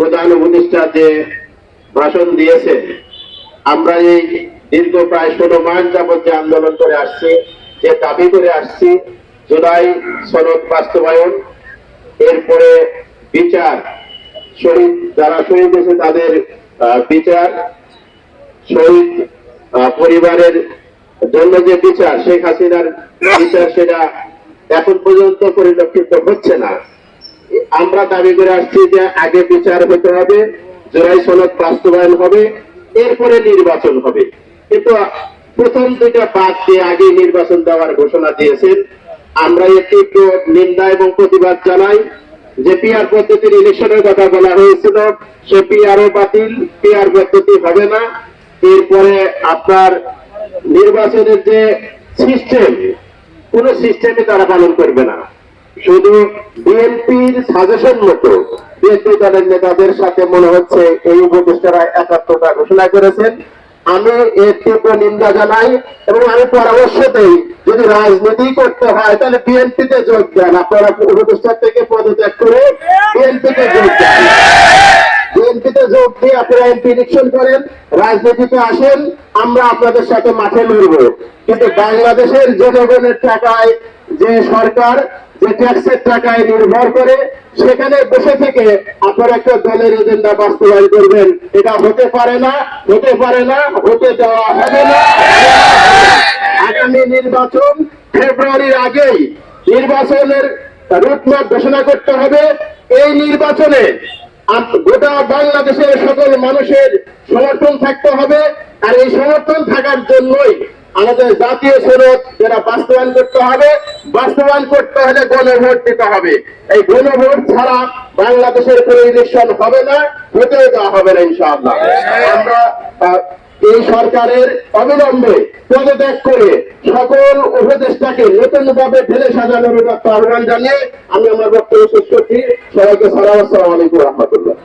প্রধান উপদেষ্টা যে ভাষণ দিয়েছে আমরা এই দীর্ঘ প্রায় ষোলো মাস যাবত যে আন্দোলন করে আসছি, যে দাবি করে আসছি, জুলাই সনদ বাস্তবায়ন, এরপরে বিচার, শহীদ, যারা শহীদ হয়েছে তাদের বিচার, শহীদ পরিবারের জন্য যে বিচার, শেখ হাসিনার বিচার সেটা এখন পর্যন্ত পরিলক্ষিত হচ্ছে না। আমরা দাবি করে আসছি যে আগে বিচার হতে হবে জোড়াই সনদ বাস্তবায়ন হবে, এরপরে নির্বাচন হবে। কিন্তু প্রথম দুইটা বাদ দিয়ে আগে নির্বাচন দেওয়ার ঘোষণা দিয়েছেন। আমরা তীব্র নিন্দা এবং প্রতিবাদ জানাই। যে পিআর পদ্ধতির ইলেকশনের কথা বলা হয়েছিল, সে পিআরও বাতিল, পিআর পদ্ধতি হবে না। এরপরে আপনার নির্বাচনের যে সিস্টেম কোন সিস্টেমে তারা পালন করবে না। শুধু বিএনপির সাজেশন মতো বিএনপি দলের নেতাদের সাথে মনে হচ্ছে এই উপদেষ্টারা একাত্মতা ঘোষণা করেছেন। আমি এর তীব্র নিন্দা জানাই এবং আমি পরামর্শ দেই, যদি রাজনীতি করতে হয় তাহলে বিএনপিতে যোগ দেন। আপনারা উপদেষ্টার থেকে পদত্যাগ করে বিএনপিতে যোগ দেন। বিএনপিতে যোগ দিয়ে আপনারা এমপি ইলেকশন করেন, রাজনীতিতে আসেন, আমরা আপনাদের সাথে মাঠে লড়ব। কিন্তু বাংলাদেশের জনগণের টাকায় যে সরকার, যে ট্যাক্সের টাকায় নির্ভর করে, সেখানে বসে থেকে আপনারা একটা দলের এজেন্ডা বাস্তবায়ন করবেন। এটা হতে পারে না, হতে পারে না, হতে দেওয়া হবে না। আগামী নির্বাচন ফেব্রুয়ারির আগেই নির্বাচনের রুটম্যাপ ঘোষণা করতে হবে। এই নির্বাচনে গোটা বাংলাদেশের সকল মানুষের সমর্থন থাকতে হবে। আর এই সমর্থন থাকার জন্যই আমাদের জাতীয় স্বরূপ যারা বাস্তবায়ন করতে হবে, বাস্তবায়ন করতে হলে গণভোট দিতে হবে। এই গণভোট ছাড়া বাংলাদেশের কোনো ইলেকশন হবে না হতেও দেওয়া হবে না, ইনশাআল্লাহ। আমরা এই সরকারের অবিলম্বে পদত্যাগ করে সকল উপদেষ্টাকে নতুন ভাবে ঢেলে সাজানোর আহ্বান জানিয়ে আমি আমার বক্তব্য শেষ করছি। সবাইকে সালাম, আসসালাম আলাইকুম রহমতুল্লাহ।